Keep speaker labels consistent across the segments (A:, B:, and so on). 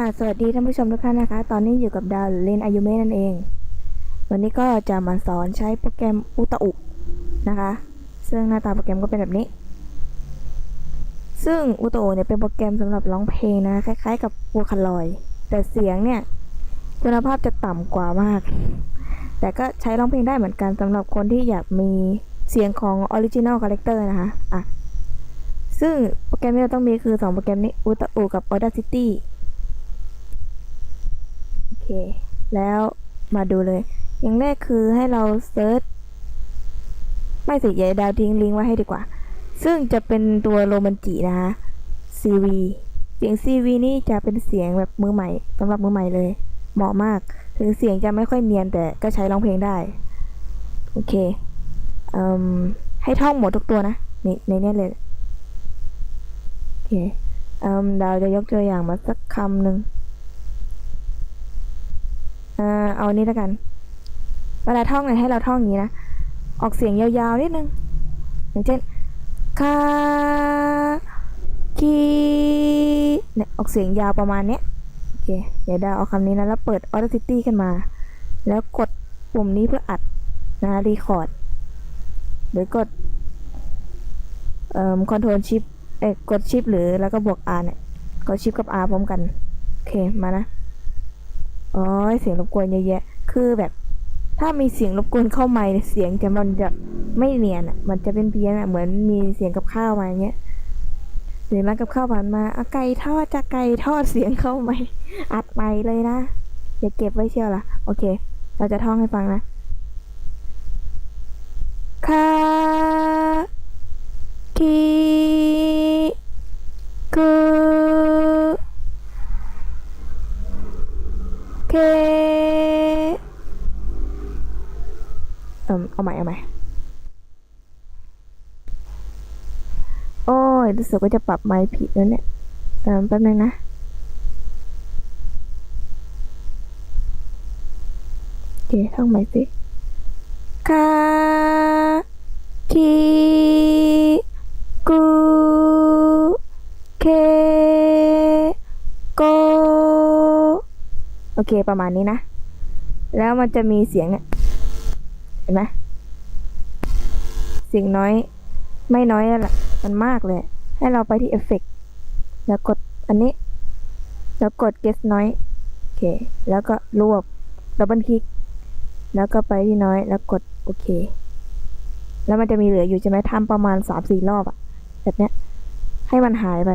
A: อ่าสวัสดีท่านผู้ชมทุกท่านนะคะ ตอนนี้อยู่กับดาวเลนอายุเมนั่นเอง วันนี้ก็จะมาสอนใช้โปรแกรมอุตอุนะคะ ซึ่งหน้าตาโปรแกรมก็เป็นแบบนี้ ซึ่งอุตอุเนี่ยเป็นโปรแกรมสำหรับร้องเพลงนะ คล้ายๆ กับวัวคาลอย แต่เสียงเนี่ยคุณภาพจะต่ำกว่ามาก แต่ก็ใช้ร้องเพลงได้เหมือนกันสำหรับคนที่อยากมีเสียงของ Original Character นะคะ อะ ซึ่งโปรแกรมที่เราต้องมีคือ 2 โปรแกรมนี้อุตอุกับ Audacity แล้วมาดูเลย อย่างแรกคือให้เราเซิร์ชไม่สิอย่าดาวทิ้งลิงก์ไว้ให้ดีกว่า ซึ่งจะเป็นตัวโรมันจินะคะ CV เสียง CV นี่จะเป็นเสียงแบบมือใหม่สำหรับมือใหม่เลย เหมาะมาก ถึงเสียงจะไม่ค่อยเนียนแต่ก็ใช้ร้องเพลงได้ โอเคอให้ท่องหมดทุกตัวนะ ในในนี้เลย โอเคเอดาวจะยกตัวอย่างมาสักคำหนึ่ง อ่าเอานี้แล้วกันเวลาท่องเนี่ยให้เราท่องอย่างนี้นะ ออกเสียงยาวๆนิดนึง อย่างเช่นคาคีเนี่ยออกเสียงยาวประมาณเนี้ยโอเคเดี๋ยวดาวเอาคำนี้นะ แล้วเปิด Audacity ขึ้นมา แล้วกดปุ่มนี้เพื่ออัดนะรีคอร์ดหรือกดเอ่อ Control Shift เอ้ยกด Shift หรือแล้วก็บวก R เนี่ยกด Shift กับ R พร้อมกัน โอเค มานะ อ๋อเสียงรบกวนเยอะแยะ คือแบบ ถ้ามีเสียงรบกวนเข้ามาเนี่ยเสียงจะมันจะไม่เนียนอะ มันจะเป็นเพี้ยนอะ เหมือนมีเสียงกับข้าวมาอย่างเงี้ยหรือร้านกับข้าวผ่านมาเอาไก่ทอดจะไก่ทอดเสียงเข้าไหมอัดใหม่เลยนะอย่าเก็บไว้เชียวล่ะ โอเค เราจะท่องให้ฟังนะคาคีกู เคเอ่มเอาใหม่เอาใหม่โอ้ยรู้สึกว่าจะปรับไมค์ผิดแล้วเนี่ยเอ่มแป๊บนึงนะโอเคท่องใหม่สิคาคีกูเค อเคประมาณนี้นะ แล้วมันจะมีเสียงเห็นไหมเสียงน้อย ไม่น้อยแล้วล่ะมันมากเลย ให้เราไปที่เอฟเฟกแล้วกดอันนี้ แล้วกด get น้อยโอเค แล้วก็รวบดับเบิลคลิก แล้วก็ไปที่น้อยแล้วกดโอเค แล้วมันจะมีเหลืออยู่ใช่ไหมทำประมาณสามสี่รอบอะแบบเนี้ยให้มันหายไป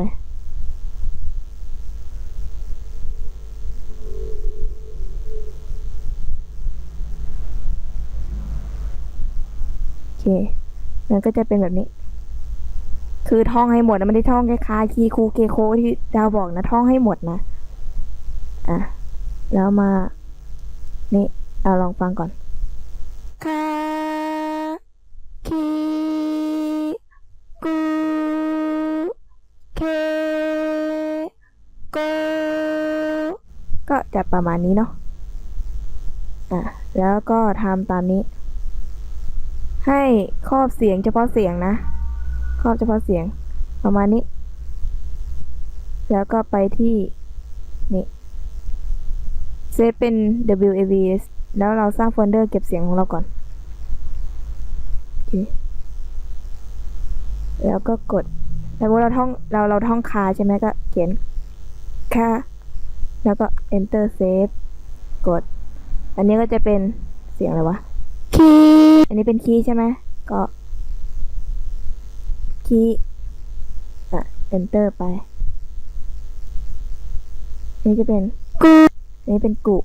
A: เคมันก็จะเป็นแบบนี้ คือท่องให้หมดนะไม่ได้ท่องแค่คาคีคูเกโคที่ดาวบอกนะท่องให้หมดนะ อะ แล้วมา นี่เอาลองฟังก่อนคาคีกูเคโกก็จะประมาณนี้เนาะ อะ แล้วก็ทำตามนี้ ให้ครอบเสียงเฉพาะเสียงนะ ครอบเฉพาะเสียง ประมาณนี้ แล้วก็ไปที่นี่เซฟเป็น WAV แล้วเราสร้างโฟลเดอร์เก็บเสียงของเราก่อนอแล้วก็กด แล้วเราท่อง เราเราท่องคาใช่ไหมก็เขียนคาแล้วก็ enter save กด อันนี้ก็จะเป็นเสียงอะไรวะ คีย์อันนี้เป็นคีย์ใช่ไหมก็คีย์อะ enter ไปอันนี้จะเป็นกูอันนี้เป็นกุ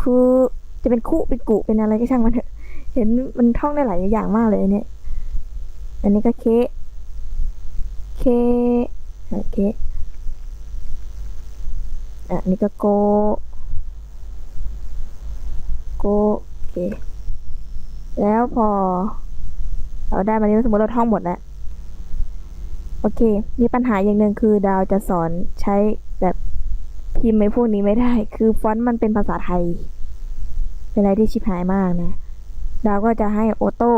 A: คูจะเป็นคุเป็นกุเป็นอะไรก็ช่างมันเถอะ เห็นมันท่องได้หลายอย่างมากเลยเนี้ยอันนี้ก็เค เคเคอะอันนี้ก็โก โก โอเค แล้วพอ เราได้มานี้สมมติเราท่องหมดแล้ว โอเค มีปัญหาอย่างหนึ่งคือดาวจะสอนใช้แบบพิมพ์ในพวกนี้ไม่ได้ คือฟอนต์มันเป็นภาษาไทย เป็นอะไรที่ชิบหายมากนะ ดาวก็จะให้โอโต้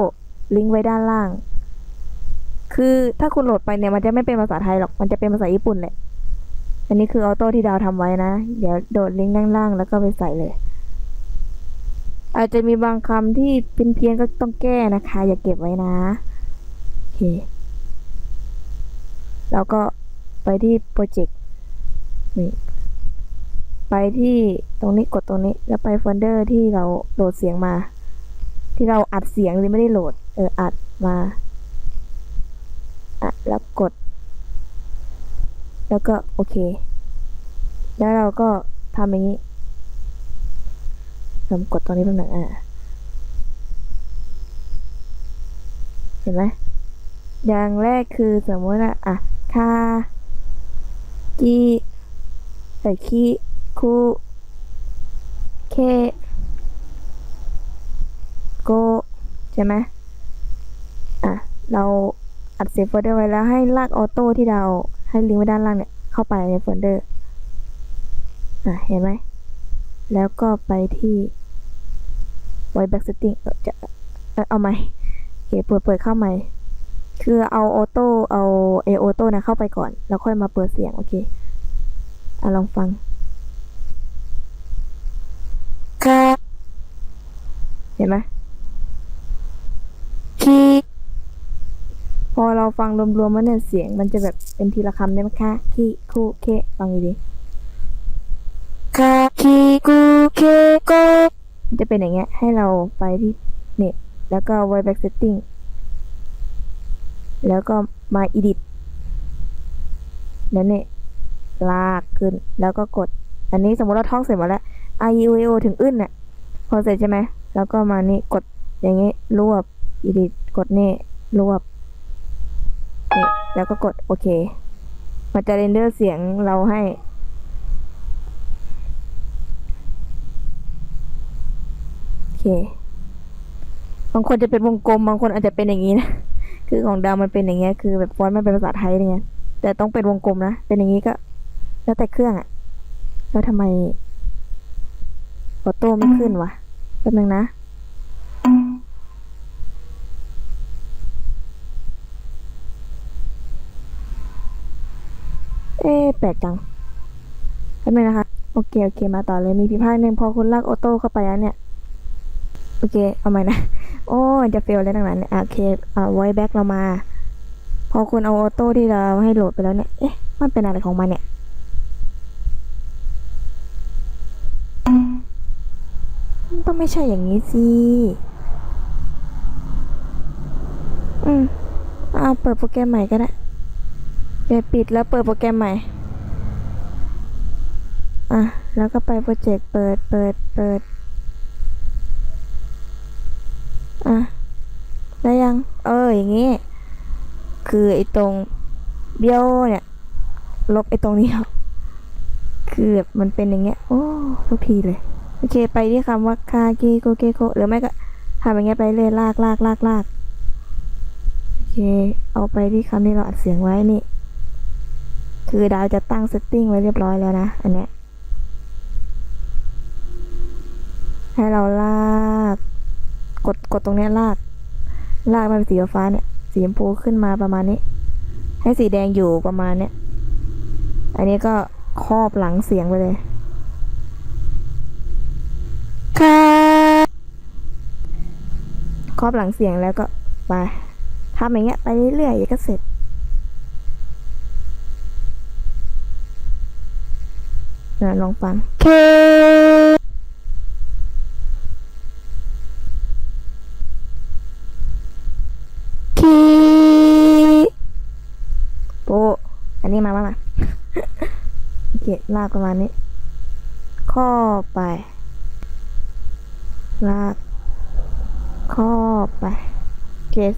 A: ลิงก์ไว้ด้านล่าง คือถ้าคุณโหลดไปเนี่ยมันจะไม่เป็นภาษาไทยหรอก มันจะเป็นภาษาญี่ปุ่นแหละ อันนี้คือออโต้ที่ดาวทำไว้นะ เดี๋ยวโดดลิงก์ด้านล่างแล้วก็ไปใส่เลย อาจจะมีบางคำที่เป็นเพี้ยนๆก็ต้องแก้นะคะ อย่าเก็บไว้นะโอเคแล้วก็ไปที่โปรเจกต์นี่ไปที่ตรงนี้กดตรงนี้ แล้วไปโฟลเดอร์ที่เราโหลดเสียงมา ที่เราอัดเสียงหรือไม่ได้โหลด เอออัดมาอะแล้วกด แล้วก็โอเค แล้วเราก็ทำอย่างนี้ ผมกดตรงนี้เป็นหนึ่งอะเห็นไหมอย่างแรกคือสมมติว่าอะคากีเอ่คีคูเคโกใช่ไหมอะ เราอัดเสียงโฟลเดอร์ไว้แล้วให้ลากออโต้ที่เราให้ลิงก์ไว้ด้านล่างเนี่ย เข้าไปในโฟลเดอร์ อะ เห็นไหม แล้วก็ไปที่ white back setting จะเออเอาใหม่โอเคเปิดเปิดเข้าใหม่ คือเอาออโต้เอาเอออโต้นะเข้าไปก่อน แล้วค่อยมาเปิดเสียง โอเคอะลองฟังค่ะเห็นไหมคีพอเราฟังรวมๆมันเนี่ยเสียง มันจะแบบเป็นทีละคำได้ไหมคะคีคูเคฟังดีๆคาคีคูเคโก จะเป็นอย่างเงี้ย ให้เราไปที่เนี่ยแล้วก็ voice back setting แล้วก็มา edit แล้วเนี่ยลากขึ้นแล้วก็กด อันนี้สมมติเราท่องเสร็จหมดแล้ว i u e o ถึงอึ้นน่ะ พอเสร็จใช่ไหม แล้วก็มานี่กดอย่างงี้รวบ edit กดนี่รวบนี่แล้วก็กดโอเค มันจะเรนเดอร์เสียงเราให้ โอเค บางคนจะเป็นวงกลมบางคนอาจจะเป็นอย่างนี้นะ คือของดาวมันเป็นอย่างเงี้ย คือแบบฟอนต์มันเป็นภาษาไทยอะไรเงี้ยแต่ต้องเป็นวงกลมนะ เป็นอย่างนี้ก็ แล้วแต่เครื่องอะแล้วทำไมออโต้ไม่ขึ้นวะแป๊บนึงนะเอ๊ะแปลกจังแป๊บนึงนะคะ โอเค โอเค มาต่อเลย มีพิพาทหนึ่งพอคุณลากออโต้เข้าไปแล้วเนี่ย โอเค เอาใหม่นะ โอ้จะเฟลเลยตั้งนานเนี่ยโอเคอ่าไว้แบ็กเรามา พอคุณเอาออโต้ที่เราให้โหลดไปแล้วเนี่ย เอ๊ะ มันเป็นอะไรของมันเนี่ยมันต้องไม่ใช่อย่างนี้สิ อืมเอาเปิดโปรแกรมใหม่ก็ได้เดี๋ยวปิดแล้วเปิดโปรแกรมใหม่ อะ แล้วก็ไปโปรเจกต์เปิด เปิด เปิด อะได้ยัง เอออย่างงี้ คือไอ้ตรงเบี้ยวเนี่ย ลบไอ้ตรงนี้ออกคือแบบมันเป็นอย่างเงี้ย โอ้ทุกทีเลย โอเค ไปที่คำว่าคากิโกเกโกหรือไม่ก็ทำอย่างเงี้ยไปเลยลากลากลากลากโอเค เอาไปที่คำที่เราอัดเสียงไว้นี่ คือดาวจะตั้งเซตติ้งไว้เรียบร้อยแล้วนะ อันเนี้ยให้เราลาก กดกดตรงนี้ลาก ลากมันเป็นสีฟ้าเนี่ยสีชมพูขึ้นมาประมาณนี้ ให้สีแดงอยู่ประมาณเนี้ยอันนี้ก็ครอบหลังเสียงไปเลยค่ะครอบหลังเสียงแล้วก็ไปทำอย่างเงี้ยไปเรื่อยๆก็เสร็จนะลองฟังเค คีโปอันนี้มามามาโอเคลากประมาณนี้ ข้อไป ลากครอไปเคส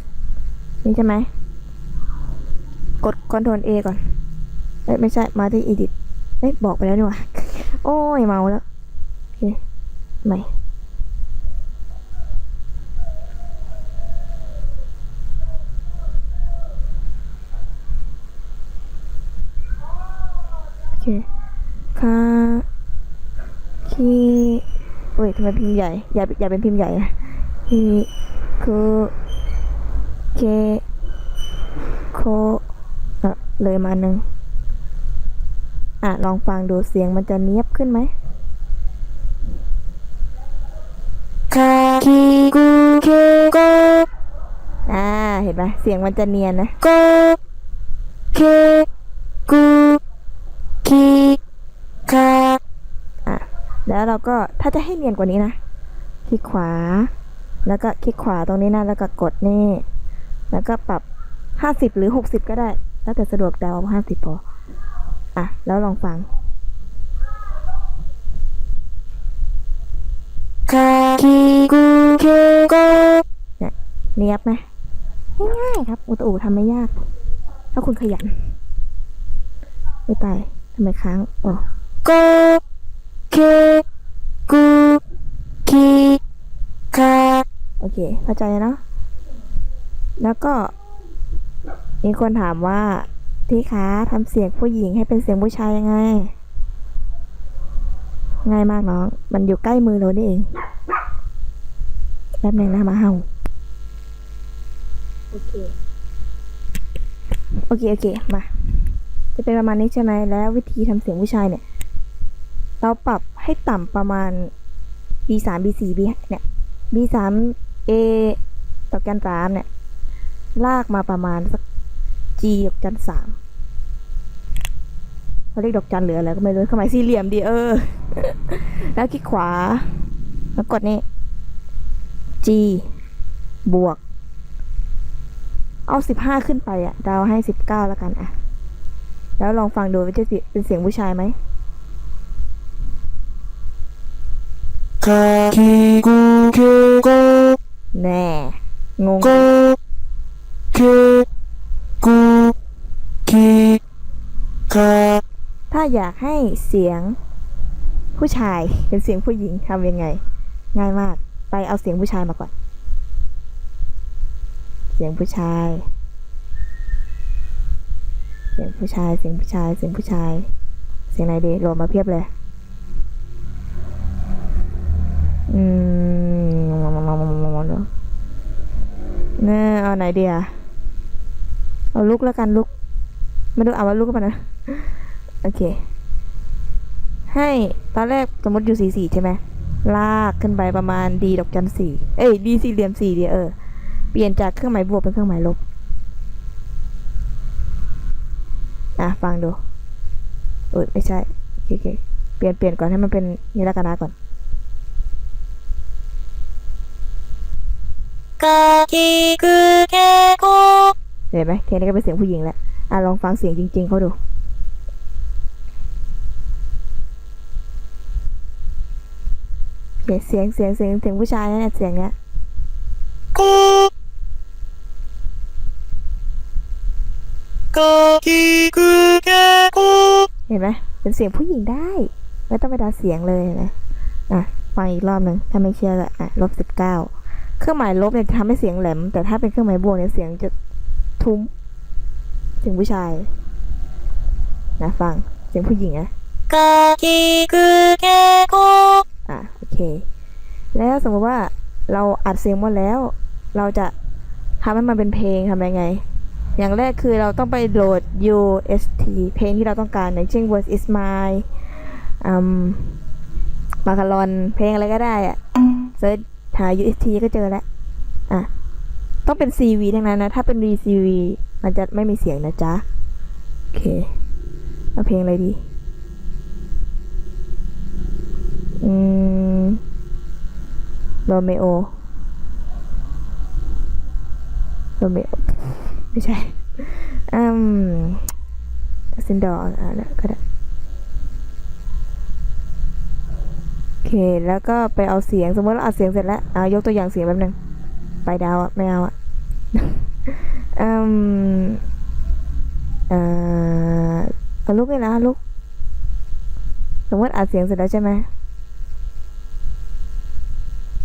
A: นี่ใช่ไหม กด Ctrl A ก่อน เอ้ยไม่ใช่ มาที่ Edit เอ้ยบอกไปแล้วนี่หว่า โอ้ยเมาแล้ว โอเค ใหม่ โอเคค่ะ คีเฮ้ ยทำไมพิมพ์ใหญ่ อย่าอย่าเป็นพิมพ์ใหญ่นะฮิคือเคโคเลยมาหนึ่งอะ ลองฟังดูเสียงมันจะเนียบขึ้นไหม
B: คาคิกุเคโก
A: อ่า เห็นไหมเสียงมันจะเนียนนะโก แล้วเราก็ถ้าจะให้เนียนกว่านี้นะ คลิกขวา แล้วก็คลิกขวาตรงนี้นะ แล้วก็กดนี่ แล้วก็ปรับ 50 หรือ 60 ก็ได้ แล้วแต่สะดวกแต่เอา 50 พอ อะ แล้วลองฟัง
B: คาคิกุเคโก
A: เนี่ยเรียบไหมง่ายๆครับ อุตอูทำไม่ยาก ถ้าคุณขยัน ไม่ตายทำไมค้างอ๋อ
B: โก เคือกูคีคา
A: โอเคเข้าใจนะ แล้วก็ มีคนถามว่าพี่คะทำเสียงผู้หญิงให้เป็นเสียงผู้ชายยังไง ง่ายมากน้อง มันอยู่ใกล้มือเรานี่เองแป๊บนึงนะมาเฮาโอเค โอเค โอเค มา จะเป็นประมาณนี้ใช่ไหม แล้ววิธีทำเสียงผู้ชายเนี่ย เราปรับให้ต่ำประมาณ B สาม B สี่ B เนี่ย B สาม A ดอกันสามเนี่ย ลากมาประมาณสัก G ดอกจันสามเขาเรียกดอกจันเหลืออะไรก็ไม่รู้เครื่องหมายสี่เหลี่ยมดีเออ แล้วคลิกขวา แล้วกดนี่ G บวก เอาสิบห้าขึ้นไปอะดาวให้สิบเก้าแล้วกันอะแล้วลองฟังดูว่าจะเป็นเสียงผู้ชายไหม
B: 가기구개고
A: แน่ งง
B: 고개구기가
A: ถ้าอยากให้เสียงผู้ชายเป็นเสียงผู้หญิงทำยังไง ง่ายมาก ไปเอาเสียงผู้ชายมาก่อน เสียงผู้ชาย เสียงผู้ชาย เสียงผู้ชาย เสียงผู้ชาย เสียงไหนดีรวมมาเพียบเลย เอาไหนดีอะเอาลุกแล้วกันลุกไม่รู้อ่าว่าลุกก็ปนะโอเค ให้ตอนแรกสมมติอยู่สี่สี่ใช่ไหมลากขึ้นไปประมาณดีดอกจันสี่เอ้ยดีสี่เหลี่ยมสี่เดียเออเปลี่ยนจากเครื่องหมายบวกเป็นเครื่องหมายลบอะฟังดูเออไม่ใช่โอเคเปลี่ยนเปลี่ยนก่อนให้มันเป็นนิรากานะก่อน
B: かきくけこ
A: เห็นไหมแค่นี้ก็เป็นเสียงผู้หญิงแล้ว อ่ะ ลองฟังเสียงจริง ๆเขาดู โอเคเสียงเสียงเสียงเสียงผู้ชายนะเนี่ยเสียงเนี้ย
B: こかきくけこ
A: เห็นไหมเป็นเสียงผู้หญิงได้ ไม่ต้องไปดัดเสียงเลยเห็นะอ่ะ ฟังอีกรอบหนึ่งถ้าไม่เชื่อก็อ่ะลบสิบเก้า เครื่องหมายลบเนี่ยจะทำให้เสียงแหลม แต่ถ้าเป็นเครื่องหมายบวกเนี่ยเสียงจะทุ้ม เสียงผู้ชายนะฟัง เสียงผู้หญิงอะ
B: กาคือแเกโก
A: อะโอเค แล้วสมมติว่าเราอัดเสียงหมดแล้ว เราจะทำให้มันเป็นเพลงทำยังไง อย่างแรกคือเราต้องไปโหลด UST เพลงที่เราต้องการอย่างเช่น Words is mine มาคารอนเพลงอะไรก็ได้อะเซิร์ช หา UST ก็เจอแล้ว อะ ต้องเป็น CV ทั้งนั้นนะ ถ้าเป็น VCV มันจะไม่มีเสียงนะจ๊ะ โอเค เอาเพลงอะไรดี อืมโรเมโอโรเมโอ ไม่ใช่ อืมซินดอร์อะก็ได้ โอ เค แล้วก็ไปเอาเสียง สมมติเราอัดเสียงเสร็จแล้วอายกตัวอย่างเสียงแป๊บนึงไปดาวอะไม่เอาอะอืมเอ่อเอาลูกเลยนะลูก สมมติอัดเสียงเสร็จแล้วใช่ไหม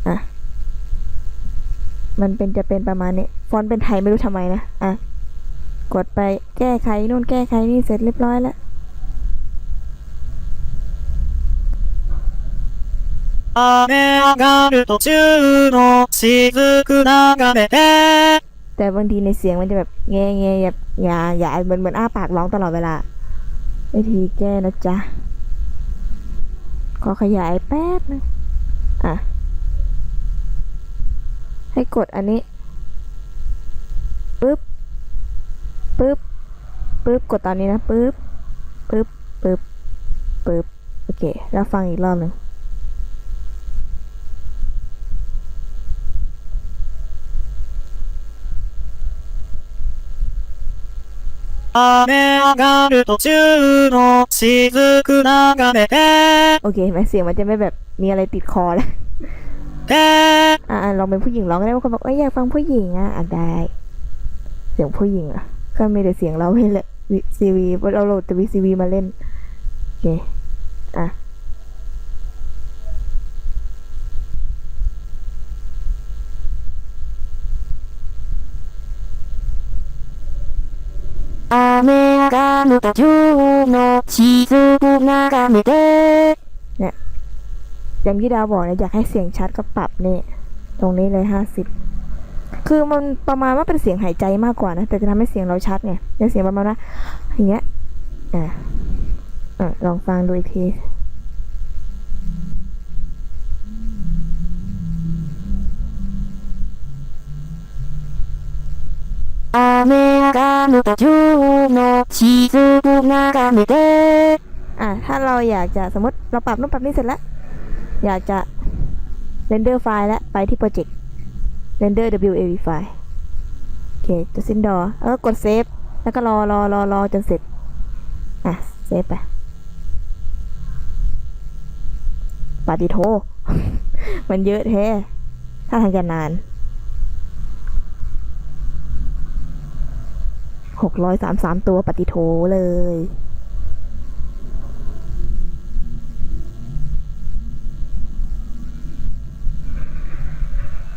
A: อะ มันเป็นจะเป็นประมาณนี้ ฟอนต์เป็นไทยไม่รู้ทำไมนะ อะ กดไปแก้ไขนู่นแก้ไขนี่เสร็จเรียบร้อยแล้ว
B: 雨上がる途中の雫眺めて
A: แต่บางทีในเสียงมันจะแบบแง่แง่แบบอย่าอย่าเหมือนเหมือนอ้าปากร้องตลอดเวลา วิธีแก้นะจ๊ะ ขอขยายแป๊บนึงอ่ะ ให้กดอันนี้ปึ๊บปึ๊บปึ๊บกดตอนนี้นะปึ๊บปึ๊บปึ๊บปึ๊บโอเค แล้วฟังอีกรอบหนึ่ง
C: 雨上がる途中の雫眺めて
A: โอเคเห็นไหมเสียงมันจะไม่แบบมีอะไรติดคอแล้ว
C: て
A: อ่าลองเป็นผู้หญิงร้องก็ได้บางคนบอกเอ้ยอยากฟังผู้หญิงอ่ะอ่ะได้ เสียงผู้หญิงอ่ะก็มีแต่เสียงเราไม่เลยซีวีเราโหลดแต่วีซีวีมาเล่นโอเคอ่ะ
B: 雨上がる途中の雫眺めて
A: อย่างที่ดาวบอกเนี่ยอยากให้เสียงชัดก็ปรับนี่ตรงนี้เลยห้าสิบคือมันประมาณว่าเป็นเสียงหายใจมากกว่านะ แต่จะทำให้เสียงเราชัดไงเนี่ยเสียงประมาณว่าอย่างเงี้ยอ่ะอ่ะลองฟังดูอีกที
B: 雨上がる途中の雫眺めて
A: อ่ะถ้าเราอยากจะสมมติเราปรับนู่นปรับนี่เสร็จแล้ว อยากจะเรนเดอร์ไฟล์แล้วไปที่โปรเจกต์เรนเดอร์ WAV ไฟล์โอเคจะสิ้นดอเออกดเซฟแล้วก็รอรอรอรอจนเสร็จ อ่ะ เซฟไปปาติโท มันเยอะแท้ ถ้าทางจะนาน หกร้อยสามสามตัวปฏิโทเลย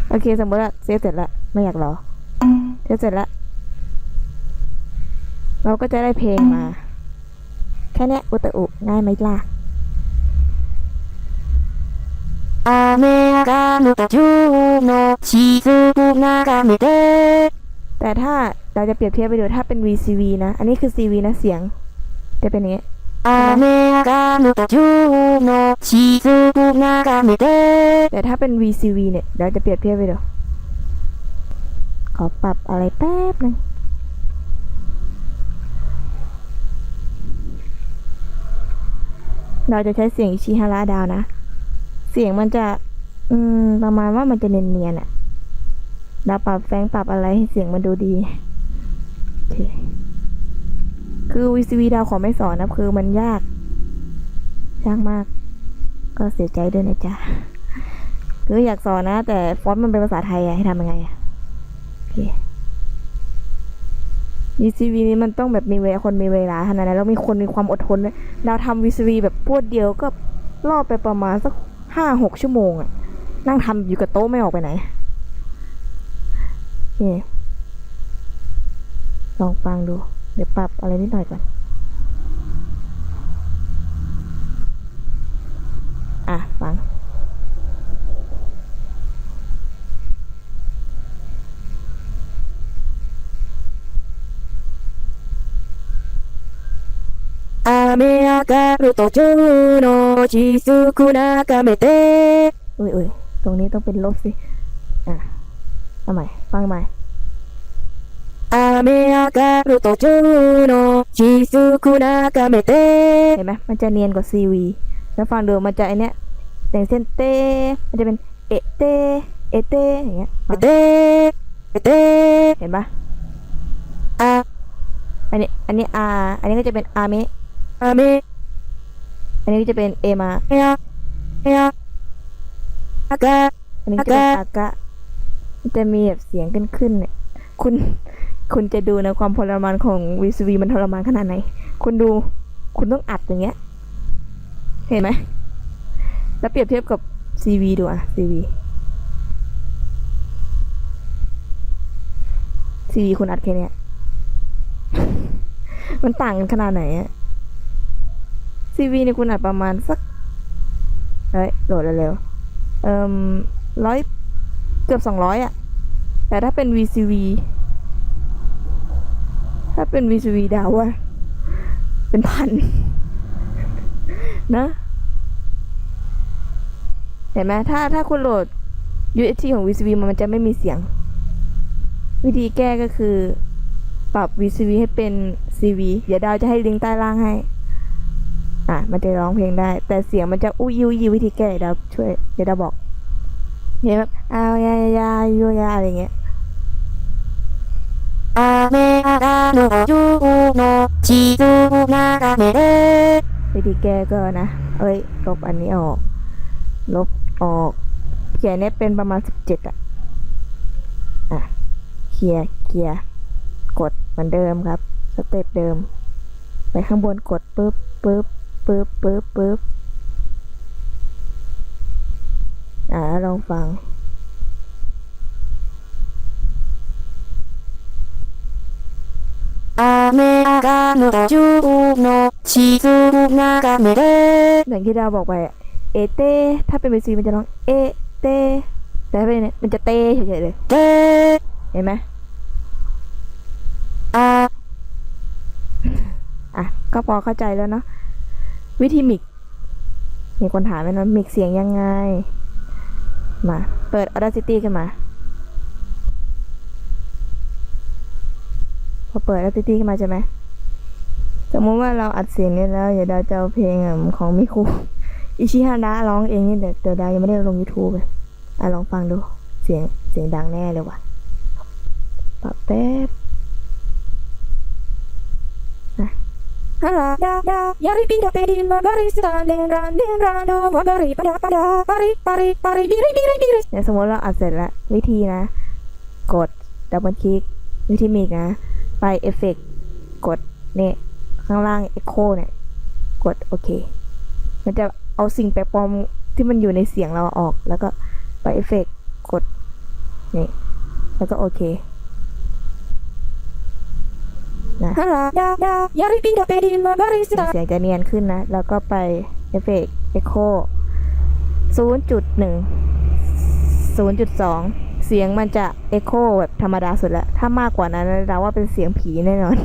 A: โอเค สมมติว่าเซฟเสร็จแล้ว ไม่อยากรอ เซฟเสร็จแล้ว เราก็จะได้เพลงมา แค่เนี้ยอุตะอุง่ายไหมล่ะ
B: 雨上がる途中の雫眺めて
A: แต่ถ้า เราจะเปรียบเทียบไปดูถ้าเป็น VCV นะ อันนี้คือ CV นะเสียง จะเป็นอย่างนี้อเมริ
B: กาโนตาจูโนชิซุกุ
A: แต่ถ้าเป็น VCV เนี่ยเราจะเปรียบเทียบไปดูขอปรับอะไรแป๊บนึงเราจะใช้เสียงอิชิฮาระดาวนะ เสียงมันจะ อืม ประมาณว่ามันจะเนียนๆอะเราปรับแฟงปรับอะไรให้เสียงมันดูดี อเค คือ VCV ดาวขอไม่สอนนะคือมันยาก ยากมาก ก็เสียใจด้วยนะจ๊ะ คืออยากสอนนะ แต่ฟอนต์มันเป็นภาษาไทยอะให้ทำยังไงอะโอเค VCV นี้มันต้องแบบมีเวลาคนมีเวลาขนาดนั้นแล้วมีคนมีความอดทนด้วยเราทำ VCV แบบพวดเดียวก็รอบไปประมาณสักห้าหกชั่วโมงอะนั่งทำอยู่กับโต๊ะไม่ออกไปไหนโอเค ลองฟังดู เดี๋ยวปรับอะไรนิดหน่อยก่อน อ่ะ ฟัง
B: 雨上がる途中の雫眺めて
A: อุ้ยอุ้ยตรงนี้ต้องเป็นลบสิ อ่ะเอาใหม่ ฟังใหม่ า
B: เมะกาโรโตจูโนชิซูคุนากา
A: เมเตเห็นไหมมันจะเนียนกว่าซีวีแล้วฟังดูมันจะไอเนี้ยแต่งเส้นเตมันจะเป็นเอเตเอเตอย่างเงี้ยเอ
B: เต
A: เอเตเห็นปะ
B: อา
A: อันนี้อันนี้อาอันนี้ก็จะเป็นอาเมอา
B: เม
A: อันนี้ก็จะเป็นเอมา
B: เอเอ
A: อากะอันนี้ก็ะเป็นอากะจะมีแบบเสียงขึ้นขึ้นเนี่ยคุณ คุณจะดูนะความทรมานของ VCV มันทรมานขนาดไหน คุณดู คุณต้องอัดอย่างเงี้ย เห็นไหม แล้วเปรียบเทียบกับ CV ดูอะ CV CV คุณอัดแค่เนี้ย มันต่างกันขนาดไหนอะ CV เนี่ยคุณอัดประมาณสัก เฮ้ย โหลดเร็วเอ่มร้อยเกือบสองร้อยอะแต่ถ้าเป็น VCV ถ้าเป็น VCV ดาวอะเป็นพัน นะ เห็นไหมถ้าถ้าคุณโหลด UHT ของ VCV มันจะไม่มีเสียง วิธีแก้ก็คือ ปรับ VCV ให้เป็น CV เดี๋ยวดาวจะให้ลิงก์ใต้ล่างให้ อะ มันจะร้องเพลงได้ แต่เสียงมันจะอุ้ยยุยวิธีแก้เดี๋ยวดาวช่วย เดี๋ยวดาวบอกเนี่ยแบบอ้าวยายายูยาอะไรเงี้ย
D: 上がる夜の地図を眺めて
A: วิธีแก้ก็นะ เอ้ย ลบอันนี้ออก ลบออก เขียนเนี้ยเป็นประมาณสิบเจ็ดอะอ่ะ เคลียร์เคลียร์กดเหมือนเดิมครับ สเต็ปเดิม ไปข้างบนกดปึ๊บปึ๊บปึ๊บปึ๊บปึ๊บ อ่าแล้วลองฟัง
D: 雨上がる夜の地図を眺めて
A: อย่างที่ดาวบอกไปอะเอเต้ ถ้าเป็นเบซีมันจะร้องเอเต้ แต่ถ้าเป็นเนี่ยมันจะเต้เฉยๆเลย
D: で
A: เห็นไหม
D: あ
A: อ่ะ ก็พอเข้าใจแล้วเนาะวิธีมิก มีคนถามไหมนะมิกเสียงยังไง มา เปิด Audacity ขึ้นมา อเปิด Audacity ขึ้นมาใช่ไหมสมมติว่าเราอัดเสียงนี้แล้ว เดี๋ยวดาวจะเอาเพลงของมิคุอิชิฮาระร้องเองนี่เดี๋ยวเดี๋ยวดาวยังไม่ได้ลง YouTube เลยอะลองฟังดูเสียงเสียงดังแน่เลยว่ะปับแป๊บ
D: Hala, da, da, yari pindah pedin magari standing randing rando magari pada pada pari pari pari biri biri biri
A: เนี่ยสมมติเราอัดเสร็จแล้ววิธีนะ กดดับเบิลคลิกวิธีมีอีกนะ ไปเอฟเฟกกดเนี่ย ข้างล่าง Echo เนี่ย กดโอเค มันจะเอาสิ่งแปลกปลอมที่มันอยู่ในเสียงเราออก แล้วก็ไปเอฟเฟกกดนี่ แล้วก็โอเค
D: Hala, da, da, yari pindah pedin magari
A: เสี
D: standing
A: ยงจะเนียนขึ้นนะ แล้วก็ไปเอฟเฟกต์เอ็กโคศูนย์จุดหนึ่งศูนย์จุดสอง เสียงมันจะเอ็โคแบบธรรมดาสุดละถ้ามากกว่านั้นเราว่าเป็นเสียงผีแน่นอน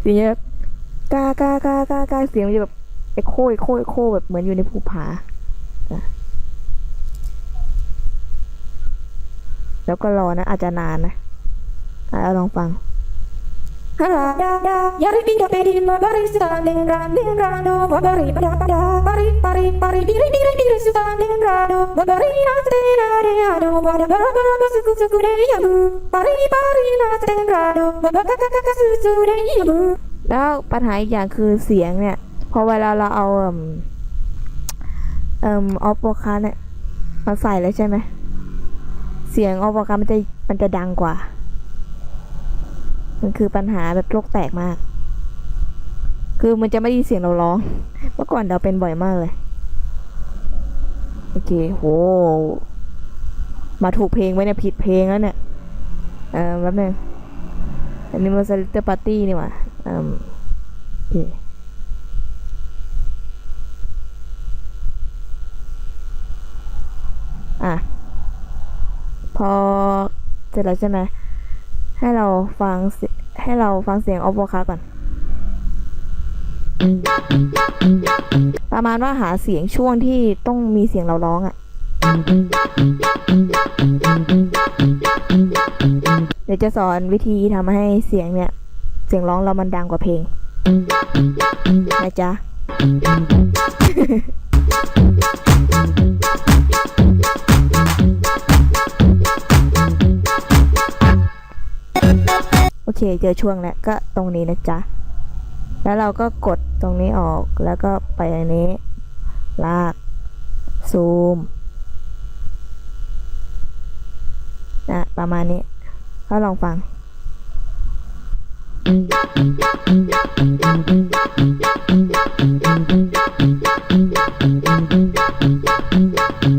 A: เสียงจะแบบกากากากากาเสียงมันจะแบบเอ็โคเอ็โคเอ็โคแบบเหมือนอยู่ในภูผาแล้วก็รอนะอาจจะนานนะอะเอาลองฟัง
D: Hala, da, da, yari pindah pedin magari standing randing rando magari pada pada pari pari pari biri biri biri standing rando magari nate nade ado pada bara bara suku suku de yabu pari pari nate rando magaka kaka susu de yabu
A: แล้วปัญหาอีกอย่างคือเสียงเนี่ย พอเวลาเราเอาเอ่มเอ่มออฟโปคาเนี่ยมาใส่แล้วใช่ไหมเสียงออฟโปคามันจะมันจะดังกว่า มันคือปัญหาแบบโลกแตกมาก คือมันจะไม่ได้เสียงเราร้อง เมื่อก่อนเราเป็นบ่อยมากเลย โอเค โห มาถูกเพลงไว้เนี่ยผิดเพลงแล้วเนี่ย เออแป๊บนึงอันนี้มันสลิตเตอร์ปาร์ตี้นี่หว่าอืมโอเคอะ พอเสร็จแล้วใช่ไหม ให้เราฟังให้เราฟังเสียงออฟโวคาก่อน ประมาณว่าหาเสียงช่วงที่ต้องมีเสียงเราร้องอะ่ะ เดี๋ยวจะสอนวิธีทำให้เสียงเนี่ย เสียงร้องเรามันดังกว่าเพลงนะจ๊ะ โอเคเจอช่วงแล้วก็ตรงนี้นะจ๊ะ แล้วเราก็กดตรงนี้ออกแล้วก็ไปอันนี้ ลาก ซูมนะประมาณนี้ก็ลองฟัง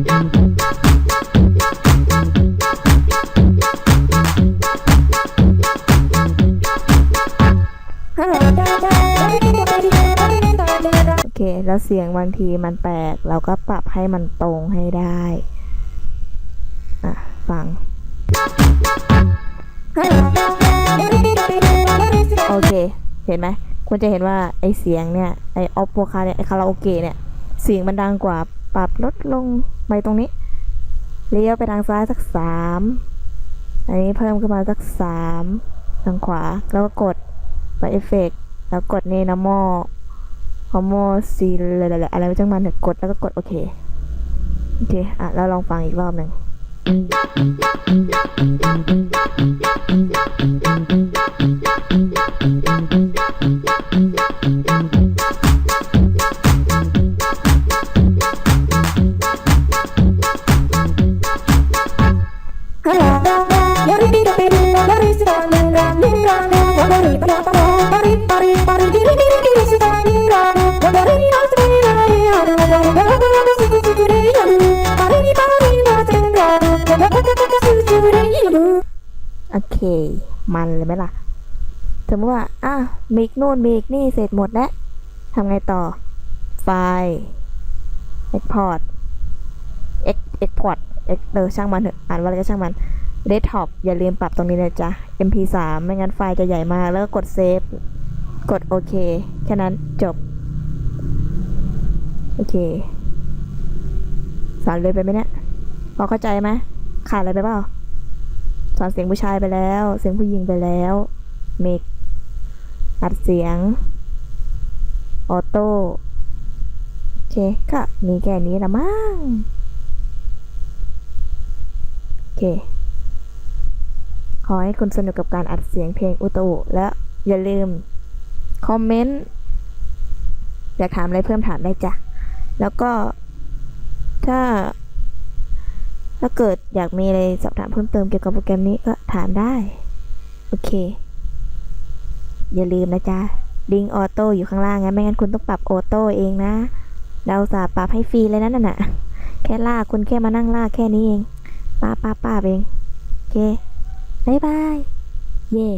D: Hala,
A: เค แล้วเสียงบางทีมันแปลก เราก็ปรับให้มันตรงให้ได้อะฟัง โอเค เห็นไหมคุณจะเห็นว่าไอเสียงเนี่ย ไอออฟโวคาเนี่ย ไอคาราโอเกะเนี่ย เสียงมันดังกว่า ปรับลดลงไปตรงนี้ เลี้ยวไปทางซ้ายสักสามอันนี้เพิ่มขึ้นมาสักสามทางขวา แล้วก็กดไปเอฟเฟกแล้วกดเนนะมอ ฮอมโมซีอะไรอะไรไม่จังมันเถอะกดแล้วก็กดโอเค โอเค อะ เราลองฟังอีกรอบหนึ่ง
D: Yari
A: มันเลยไหมล่ะสมมติว่าอะมีกนู่นมีกนี่เสร็จหมดแล้วทำไงต่อ ไฟล์ export ex export เออช่างมันเถอะอ่านว่าอะไรก็ช่างมัน desktop อย่าลืมปรับตรงนี้นะจ๊ะ mp3 ไม่งั้นไฟล์จะใหญ่มาก แล้วก็กดเซฟ กดโอเค แค่นั้นจบ โอเคสอนเลยไปไหมเนี่ย พอเข้าใจไหมขาดอะไรไปเปล่า สอนเสียงผู้ชายไปแล้ว เสียงผู้หญิงไปแล้ว เมกอัดเสียง ออโต้ โอเค ก็มีแค่นี้ละมั้ง โอเค ขอให้คุณสนุกกับการอัดเสียงเพลงอุตุและอย่าลืม คอมเมนต์ อยากถามอะไรเพิ่มถามได้จ้ะ แล้วก็ถ้า ถ้าเกิดอยากมีอะไรสอบถามเพิ่มเติมเกี่ยวกับโปรแกรมนี้ก็ถามได้ โอเค อย่าลืมนะจ๊ะ ดิงออโต้อยู่ข้างล่างนะไม่งั้นคุณต้องปรับออโต้เองนะ เราสาปรับให้ฟรีเลยนะนั่นน่ะ แค่ลากคุณแค่มานั่งลากแค่นี้เองป้าป้าป้าเอง โอเค บ๊ายบาย เย่